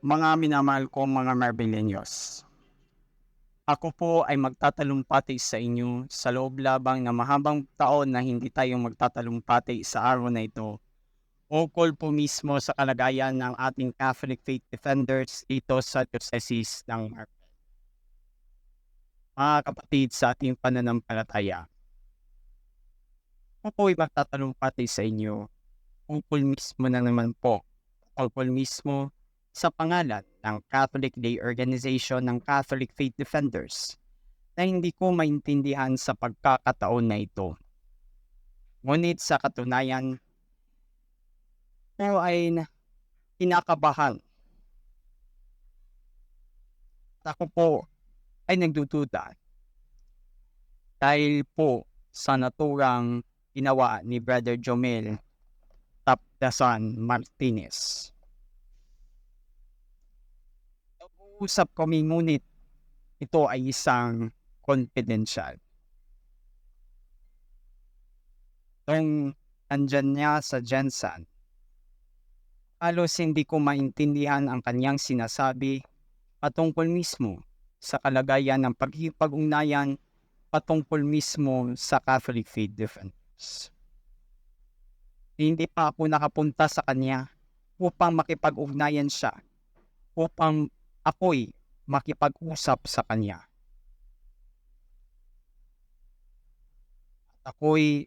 Mga minamahal kong mga Marvelinos. Ako po ay magtatalumpati sa inyo sa loob labang na mahabang taon na hindi tayo magtatalumpati sa araw na ito. Ukol po mismo sa kalagayan ng ating Catholic Faith Defenders dito sa Diocese ng Marvel. Mga kapatid sa ating pananampalataya, ako po ay magtatalumpati sa inyo ukol mismo na naman po, ukol mismo sa pangalan ng Catholic Day Organization ng Catholic Faith Defenders na hindi ko maintindihan sa pagkakataon na ito. Ngunit sa katunayan, ako ay na- kinakabahan. Ako po ay nagdududa dahil po sa naturang ginawa ni Brother Jomel Tapdasan Martinez. Nag-uusap kami ngunit ito ay isang confidential. Nung andyan niya sa Jensen, halos hindi ko maintindihan ang kanyang sinasabi patungkol mismo sa kalagayan ng pagkipag-ugnayan patungkol mismo sa Catholic Faith Defenders. Hindi pa ako nakapunta sa kanya upang makipag-ugnayan siya, upang ako'y makipag-usap sa kanya. At ako'y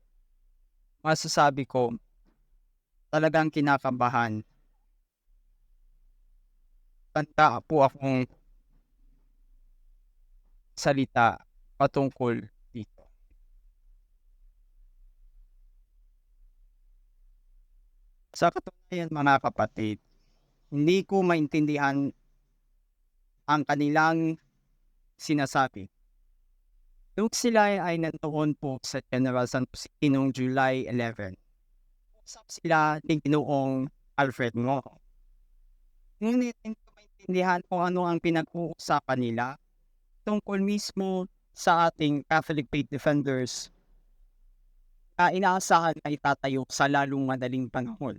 masasabi ko, talagang kinakabahan. Tanda po akong salita patungkol dito. Sa katunayan mga kapatid, hindi ko maintindihan ang kanilang sinasabi. Nung sila ay nandoon po sa General Santos noong July 11, usap sila ni Ginoong Alfred Ngo. Ngunit hindi maintindihan kung ano ang pinag-uusapan nila tungkol mismo sa ating Catholic Faith Defenders na inaasahan ay tatayo sa lalong madaling panahon.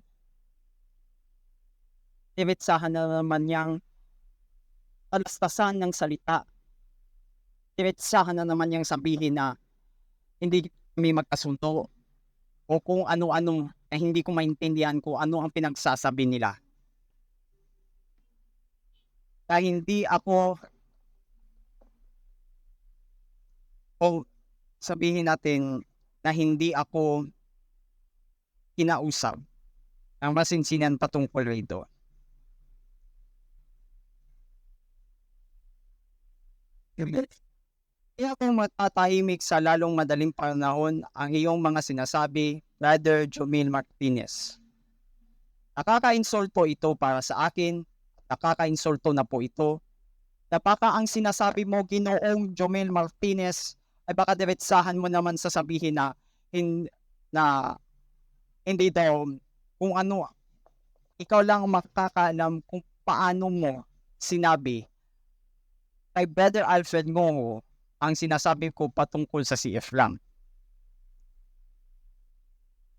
Diretsahan na naman niyang talastasan ng salita. Diretsahan na naman niyang sabihin na hindi kami magkasundo o kung ano-ano na hindi ko maintindihan kung ano ang pinagsasabi nila. Dahil hindi ako o sabihin natin na hindi ako kinausap ang masinsinan patungkol rito. Kaya kung matatahimik sa lalong madaling panahon ang iyong mga sinasabi, Brother Jomil Martinez. Nakaka-insulto ito para sa akin, nakaka-insulto na po ito. Napaka ang sinasabi mo, Ginoong Jomil Martinez, ay baka diretsahan mo naman sasabihin na, hin, na hindi daw kung ano, ikaw lang ang makakaalam kung paano mo sinabi kay Brother Alfred Ngongo ang sinasabi ko patungkol sa CF lang.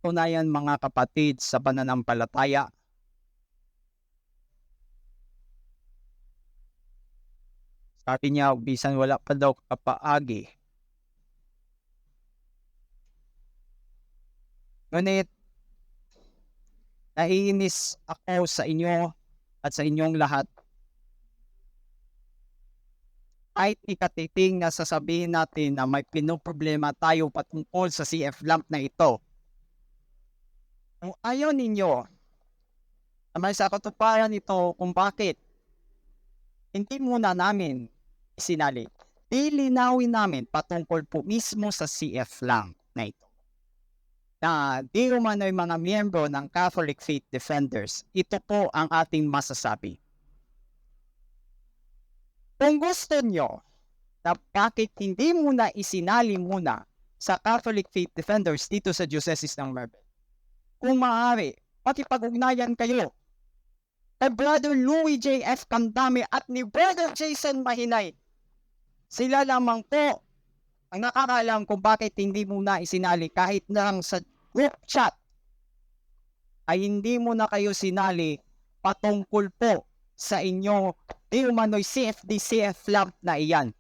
Tunayan mga kapatid sa pananampalataya, sabi niya, bisan wala pa daw kapaagi. Ngunit, naiinis ako sa inyo at sa inyong lahat kahit ikatiting na sasabihin natin na may pinoproblema tayo patungkol sa CF lamp na ito. Kung ayaw ninyo na may sa katuparan ito kung bakit hindi muna namin isinali. Dilinawin namin patungkol po mismo sa CF lamp na ito. Na di umano'y mga miyembro ng Catholic Faith Defenders, ito po ang ating masasabi. Kung gusto nyo na bakit hindi muna isinali muna sa Catholic Faith Defenders dito sa Diocese ng Marbel, kung maaari, makipag-ugnayan kayo kay Brother Louis J. F. Candame at ni Brother Jason Mahinay. Sila lamang po ang nakakaalam kung bakit hindi muna isinali kahit lang sa group chat ay hindi mo na kayo sinali patungkol po sa inyo. Di umano'y CFD CF lab na iyan.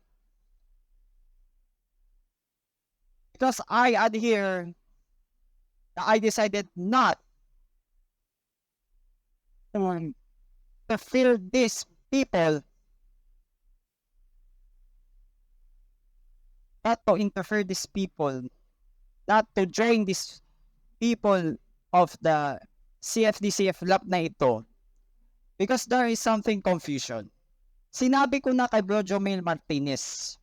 Because I adhere, I decided not to fill these people. Not to interfere these people, not to join these people of the CFD-CF lab na ito because there is something confusion. Sinabi ko na kay Bro Jomel Martinez.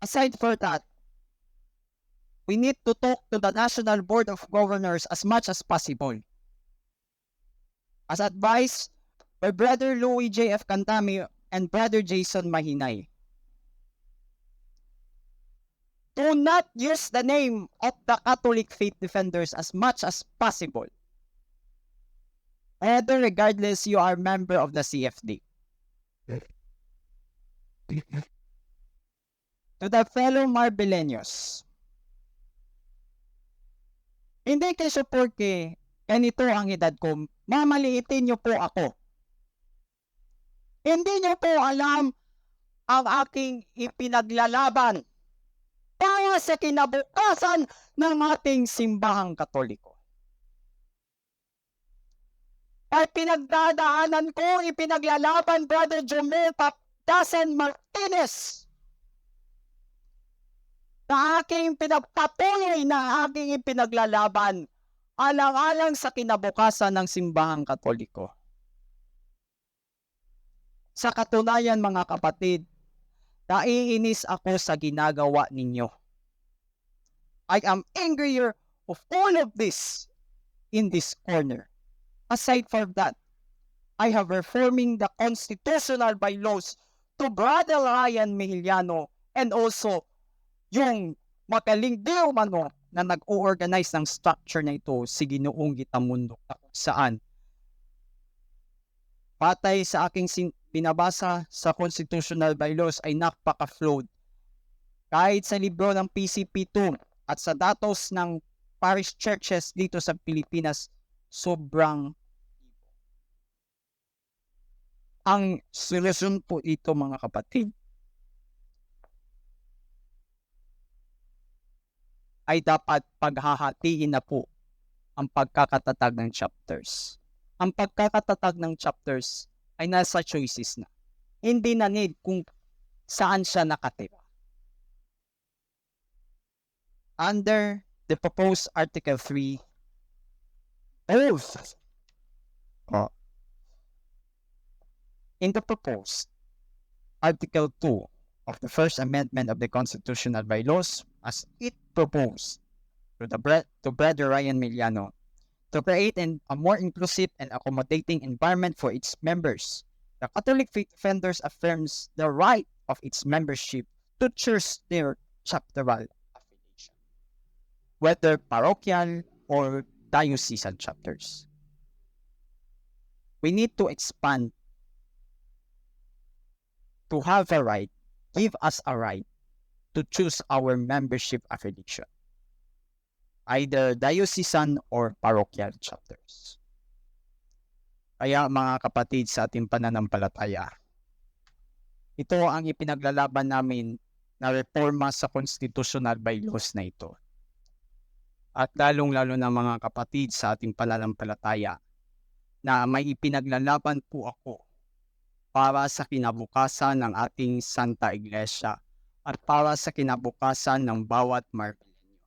Aside for that, we need to talk to the National Board of Governors as much as possible. As advised by Brother Louis J.F. Cantami and Brother Jason Mahinay. Do not use the name of the Catholic faith defenders as much as possible. Whether regardless you are member of the CFD. To the fellow Marbeleños, hindi kayo porque ganito ang edad ko, mamaliitin niyo po ako. Hindi niyo po alam ang aking ipinaglalaban para sa kinabukasan ng ating simbahang katoliko. At pinagdadaanan ko, ipinaglalaban, Brother Jomel Papdasan Martinez na aking pinagpatuloy na aking ipinaglalaban alang-alang sa kinabukasan ng simbahang katoliko. Sa katunayan mga kapatid, naiinis ako sa ginagawa ninyo. I am angrier of all of this in this corner. Aside from that, I have reforming the constitutional bylaws to Brother Ryan Mejillano and also yung magaling di umano na nag-organize ng structure na ito si Ginoong Gitamundo na kung saan patay sa aking sin- binabasa sa constitutional bylaws ay napaka-flawed. Kahit sa libro ng PCP2 at sa datos ng parish churches dito sa Pilipinas, sobrang ang solusyon po ito mga kapatid ay dapat paghahatiin na po ang pagkakatatag ng chapters. Ang pagkakatatag ng chapters ay nasa choices na. Hindi na need kung saan siya nakatira. Under the proposed Article 3, oath. Oh. In the proposed Article 2 of the First Amendment of the Constitutional Bylaws, as it proposed to the to Brother Ryan Miliano to create an, a more inclusive and accommodating environment for its members. The Catholic Faith Defenders affirms the right of its membership to choose their chapteral affiliation, whether parochial or diocesan chapters. We need to expand to have a right, give us a right to choose our membership affiliation, either diocesan or parochial chapters. Kaya mga kapatid sa ating pananampalataya, ito ang ipinaglalaban namin na reforma sa constitutional bylaws na ito. At lalong-lalo na mga kapatid sa ating pananampalataya na may ipinaglalaban po ako para sa kinabukasan ng ating Santa Iglesia at para sa kinabukasan ng bawat Marbelenyo.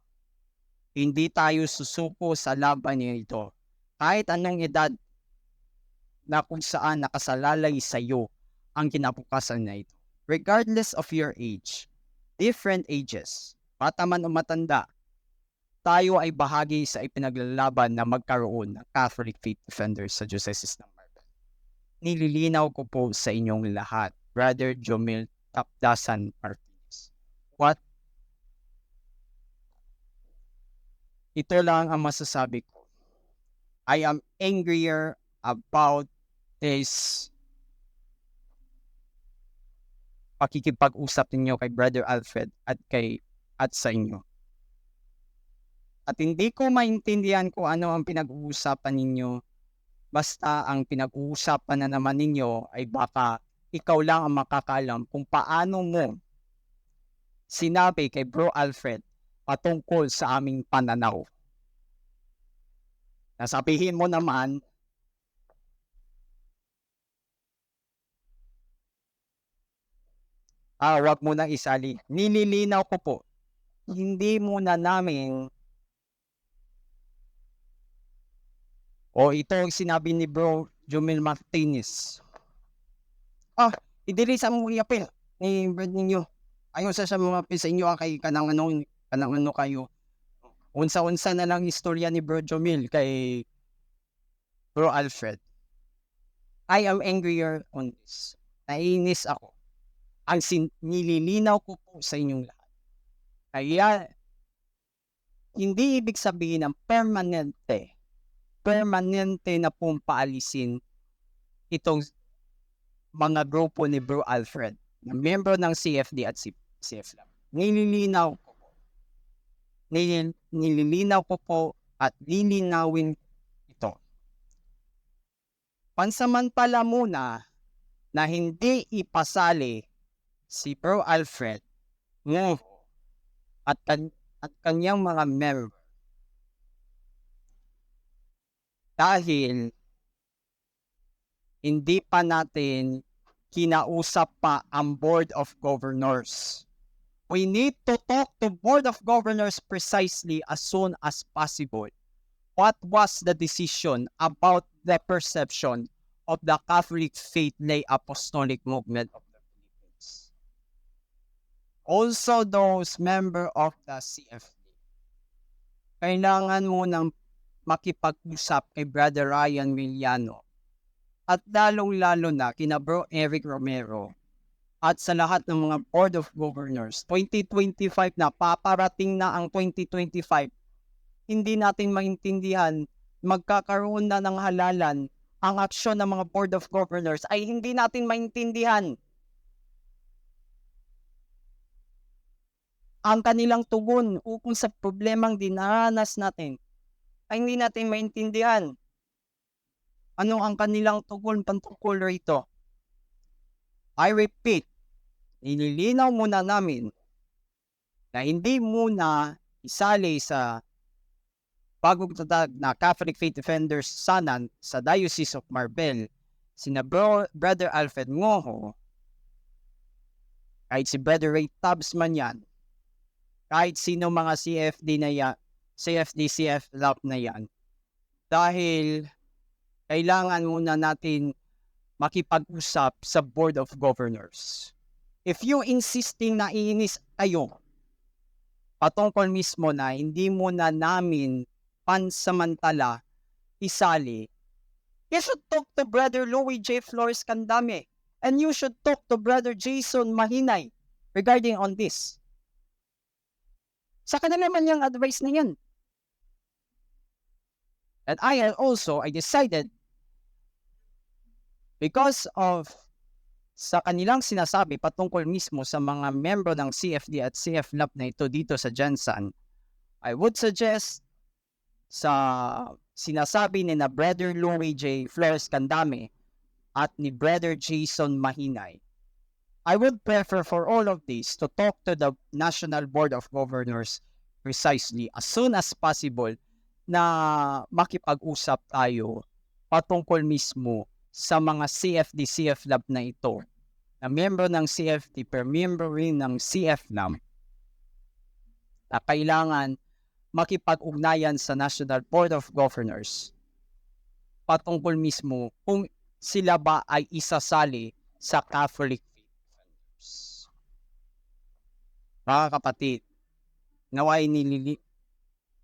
Hindi tayo susuko sa laban nito kahit anong edad na kung saan nakasalalay sa iyo ang kinabukasan na ito. Regardless of your age, different ages, bata man o matanda, tayo ay bahagi sa ipinaglalaban na magkaroon ng Catholic Faith Defenders sa Diocese ng. Nililinaw ko po sa inyong lahat, Brother Jomil Tapdasan Martinez. What? Ito lang ang masasabi ko. I am angrier about this pakikipag-usap ninyo kay Brother Alfred at kay at sa inyo. At hindi ko maintindihan kung ano ang pinag-uusapan ninyo Basta ang pinag-uusapan na naman ninyo ay baka ikaw lang ang makakalam kung paano mo sinabi kay Bro Alfred patungkol sa aming pananaw. Nasabihin mo naman, ah, wag mo nang isali. Nililinaw ko po, hindi muna namin o ito ang sinabi ni Bro Jumel Martinez. Ah, idirisa mo iyapil ni Brad ninyo. Ayon sa sa mga pil sa inyo ah, kay kanang ano, kanang ano kayo. Unsa-unsa na lang istorya ni Bro Jomil kay Bro Alfred. I am angrier on this. Nainis ako. Ang sin- nililinaw ko po sa inyong lahat. Kaya, hindi ibig sabihin ng permanente, permanente na pong paalisin itong mga grupo ni Bro Alfred na membro ng CFD at CFLAB. Nililinaw ko po. Nilil- nililinaw ko po at lilinawin ito. Pansamantala muna na hindi ipasali si Bro Alfred Nguho at, kan- at kanyang mga member dahil hindi pa natin kinausap pa ang Board of Governors. We need to talk to Board of Governors precisely as soon as possible. What was the decision about the perception of the Catholic faith lay apostolic movement of the Philippines? Also those member of the CFD. Kailangan mo nang makipag-usap kay Brother Ryan Villano at lalong-lalo na kina Bro Eric Romero at sa lahat ng mga Board of Governors. 2025 na, paparating na ang 2025. Hindi natin maintindihan, magkakaroon na ng halalan ang aksyon ng mga Board of Governors ay hindi natin maintindihan. Ang kanilang tugon ukol sa problemang dinaranas natin ay hindi natin maintindihan. Ano ang kanilang tugon pantungkol rito. I repeat, nililinaw muna namin na hindi muna isali sa bagong tatag na Catholic Faith Defenders Sanan sa Diocese of Marbel. Sina Bro, Brother Alfred Ngoho kahit si Brother Ray Tubbs man yan. Kahit sino mga CFD na yan CFD, CF lab na yan dahil kailangan muna natin makipag-usap sa Board of Governors. If you insisting na iinis kayo patungkol mismo na hindi mo na namin pansamantala isali, you should talk to Brother Louis J. Flores Candame and you should talk to Brother Jason Mahinay regarding on this. Sa kanila naman yung advice na yan. And I also, I decided because of sa kanilang sinasabi patungkol mismo sa mga membro ng CFD at CF Lab na ito dito sa Jansan, I would suggest sa sinasabi ni na Brother Louis J. Flores Candame at ni Brother Jason Mahinay, I would prefer for all of these to talk to the National Board of Governors precisely as soon as possible na makipag-usap tayo patungkol mismo sa mga CFD CF Lab na ito na miyembro ng CFD per miyembro rin ng CF Lab na kailangan makipag-ugnayan sa National Board of Governors patungkol mismo kung sila ba ay isasali sa Catholic. Mga kapatid, naway nilili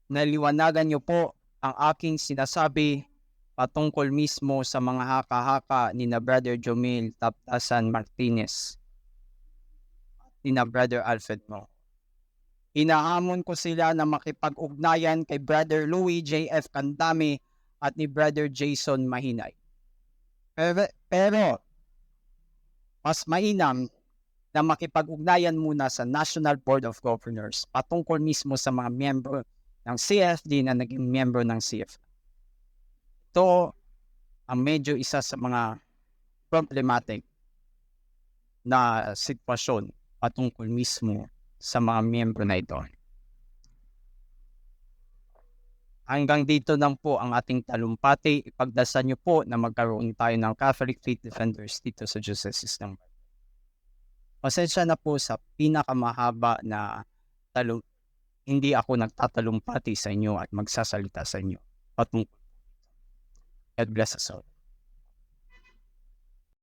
naliwanagan niyo po ang aking sinasabi patungkol mismo sa mga haka-haka ni na Brother Jomil Taptasan Martinez at ni na Brother Alfred Mo. Inahamon ko sila na makipag-ugnayan kay Brother Louis J.F. Kandami at ni Brother Jason Mahinay. Pero, pero mas mainam na makipag-ugnayan muna sa National Board of Governors patungkol mismo sa mga miyembro ng CFD na naging miyembro ng CF. Ito ang medyo isa sa mga problematic na sitwasyon patungkol mismo sa mga miyembro na ito. Hanggang dito lang po ang ating talumpati. Ipagdasal niyo po na magkaroon tayo ng Catholic Faith Defenders dito sa Diocese ng Pasensya na po sa pinakamahaba na talum hindi ako nagtatalumpati sa inyo at magsasalita sa inyo patungkol. God bless us all.